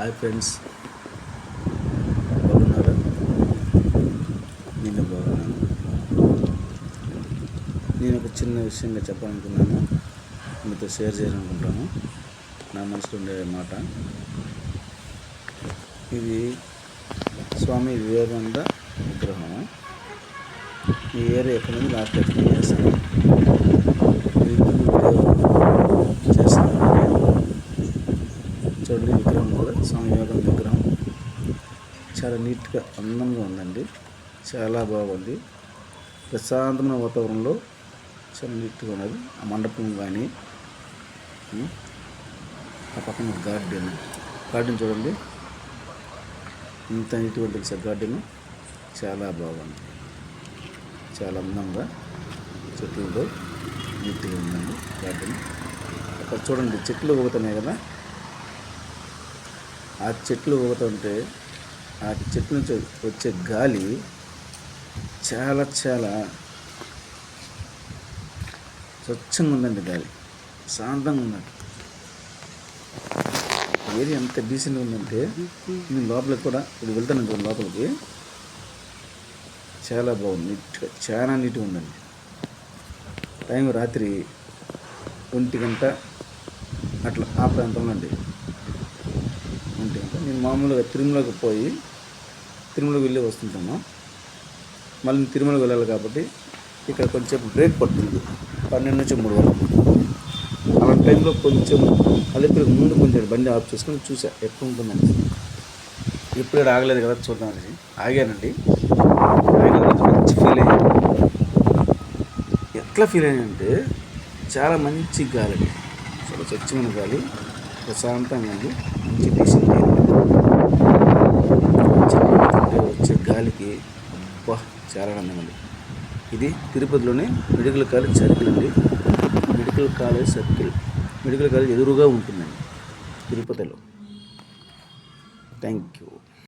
Hi friends. బాగున్నారా? నేను బాగున్నాను. నేను ఒక చిన్న విషయంగా చెప్పాలనుకున్నాను. మీతో షేర్ చేయాలనుకుంటాను నా మనసులో ఉండే మాట. ఇది స్వామి వివేకానంద విగ్రహం. ఈ ఏరియా ఎక్కడ నుంచి లాస్ట్ ఎక్స్ప్లెయిన్ చూడండి విగ్రహం కూడా స్వామి వివేకానంద విగ్రహం. చాలా నీట్గా అందంగా ఉందండి. చాలా బాగుంది. ప్రశాంతమైన వాతావరణంలో చాలా నీట్గా ఉన్నది. ఆ మండపం కానీ ఆ పక్కన గార్డెన్. గార్డెన్ చూడండి. ఇంత నీట్గా ఉంటుంది గార్డెన్. చాలా బాగుంది. చాలా అందంగా చెట్లతో నీట్గా ఉందండి గార్డెన్. అక్కడ చూడండి చెట్లు ఊగుతున్నాయి కదా. ఆ చెట్లు ఊగుతుంటే ఆ చెట్టు నుంచి వచ్చే గాలి చాలా చాలా స్వచ్ఛంగా ఉందండి గాలి. శాంతంగా ఉందండి. ఏది ఎంత డీసెంట్గా ఉందంటే నేను లోపలికి కూడా ఇప్పుడు వెళ్తాను లోపలికి. చాలా బాగుంది. నీట్గా చాలా నీట్గా ఉందండి. టైం రాత్రి ఒంటి గంట అట్లా ఆ ప్రాంతంలో అండి. మేము నేను మామూలుగా తిరుమలకి పోయి తిరుమలకి వెళ్ళి వస్తుంటాను. మళ్ళీ తిరుమలకి వెళ్ళాలి కాబట్టి ఇక్కడ కొంచెం బ్రేక్ పడుతుంది పన్నెండు నుంచి మూడు వరకు. ఆ టైంలో కొంచెం అలిపిరి ముందు కొంచెం బండి ఆఫ్ చేసుకొని చూసా ఎక్కడ ఉంటుందని. ఎప్పుడు ఆగలేదు కదా చూద్దామని ఆగానండి. మంచి ఫీల్ అయ్యాను ఎట్లా ఫీల్ అయ్యానంటే చాలా మంచి గాలి. చాలా స్వచ్ఛమైన గాలి. ప్రశాంతంగా ఉంది. మంచి డీసెంట్ చూడడానికి అబ్బా చాలా ఆనందంగా ఉంది. ఇది తిరుపతిలోనే మెడికల్ కాలేజ్ సర్కిల్ అండి. Medical college circle. Medical college ఎదురుగా ఉంటుందండి తిరుపతిలో. Thank you.